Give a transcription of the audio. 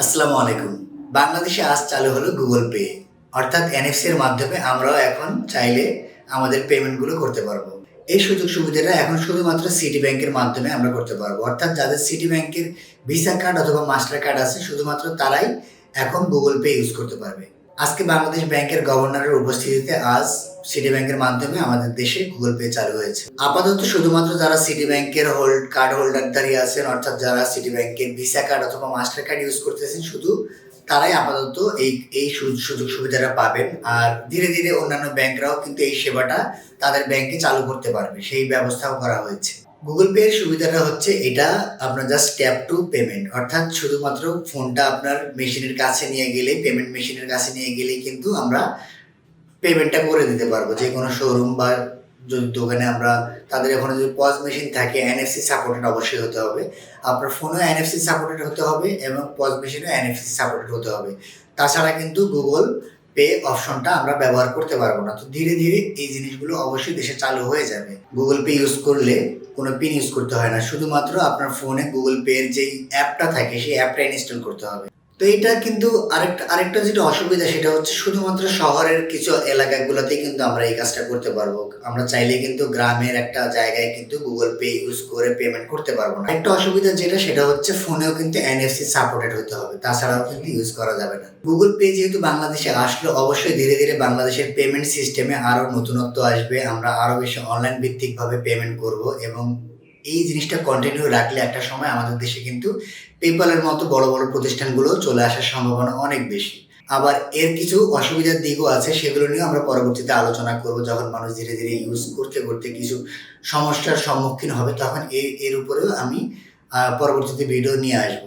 আসসালামু আলাইকুম। বাংলাদেশে আজ চালু হলো গুগল পে। অর্থাৎ এনএফসি এর মাধ্যমে আমরাও এখন চাইলে আমাদের পেমেন্টগুলো করতে পারব। এই সুযোগ সুবিধাটা এখন শুধুমাত্র সিটি ব্যাংকের মাধ্যমে আমরা করতে পারব। অর্থাৎ যাদের সিটি ব্যাংকের ভিসা কার্ড অথবা মাস্টার কার্ড আছে, শুধুমাত্র তারাই এখন গুগল পে ইউজ করতে পারবে। আজকে বাংলাদেশ ব্যাংকের গভর্নরের উপস্থিতিতে আজ সিটি ব্যাংকের মাধ্যমে আমাদের দেশে গুগল পে চালু হয়েছে। আপাতত শুধুমাত্র যারা সিটি ব্যাংকের হোল্ড, কার্ড হোল্ডার দাঁড়িয়ে আছেন, অর্থাৎ যারা সিটি ব্যাংকের ভিসা কার্ড অথবা মাস্টার কার্ড ইউজ করতেছেন, শুধু তারাই আপাতত এই এই সুযোগ সুবিধাটা পাবেন। আর ধীরে ধীরে অন্যান্য ব্যাংকরাও কিন্তু এই সেবাটা তাদের ব্যাংকে চালু করতে পারবে। সেই ব্যবস্থাও করা হয়েছে। গুগল পে এর সুবিধাটা হচ্ছে এটা আপনার জাস্ট ট্যাপ টু পেমেন্ট অর্থাৎ শুধুমাত্র ফোনটা আপনার মেশিনের কাছে নিয়ে গেলে পেমেন্ট মেশিনের কাছে নিয়ে গেলেই কিন্তু আমরা পেমেন্টটা করে দিতে পারব। যে কোনো শোরুম বা যদি দোকানে আমরা তাদের ওখানে যদি পজ মেশিন থাকে এনএফসি সাপোর্টেড অবশ্যই হতে হবে। আপনার ফোনও এনএফসি সাপোর্টেড হতে হবে এবং পজ মেশিনও এনএফসি সাপোর্টেড হতে হবে। তাছাড়া কিন্তু গুগল পে অপশনটা আমরা ব্যবহার করতে পারব না। তো ধীরে ধীরে এই জিনিসগুলো অবশ্যই দেশে চালু হয়ে যাবে। গুগল পে ইউজ করলে কোনো পিন ইউজ করতে হয় না। শুধুমাত্র আপনার ফোনে গুগল পে এর যেই অ্যাপটা থাকে, সেই অ্যাপটা ইনস্টল করতে হবে। তো এটা কিন্তু আরেকটা আরেকটা যেটা অসুবিধা সেটা হচ্ছে শুধুমাত্র শহরের কিছু এলাকাগুলোতেই কিন্তু আমরা এই কাজটা করতে পারব। আমরা চাইলে কিন্তু গ্রামের একটা জায়গায় কিন্তু গুগল পে ইউজ করে পেমেন্ট করতে পারব না। একটা অসুবিধা যেটা সেটা হচ্ছে ফোনেও কিন্তু এনএফসি সাপোর্টেড হতে হবে, তাছাড়াও কিন্তু ইউজ করা যাবে না। গুগল পে যেহেতু বাংলাদেশে আসলো, অবশ্যই ধীরে ধীরে বাংলাদেশের পেমেন্ট সিস্টেমে আরও নতুনত্ব আসবে। আমরা আরও বেশি অনলাইন ভিত্তিক ভাবে পেমেন্ট করব এবং এই জিনিসটা কন্টিনিউ রাখলে একটা সময় আমাদের দেশে কিন্তু পেপালের মতো বড় বড় প্রতিষ্ঠানগুলো চলে আসার সম্ভাবনা অনেক বেশি। আবার এর কিছু অসুবিধার দিকও আছে, সেগুলো নিয়ে আমরা পরবর্তীতে আলোচনা করব যখন মানুষ ধীরে ধীরে ইউজ করতে করতে কিছু সমস্যার সম্মুখীন হবে, তখন এর উপরেও আমি পরবর্তীতে ভিডিও নিয়ে আসব।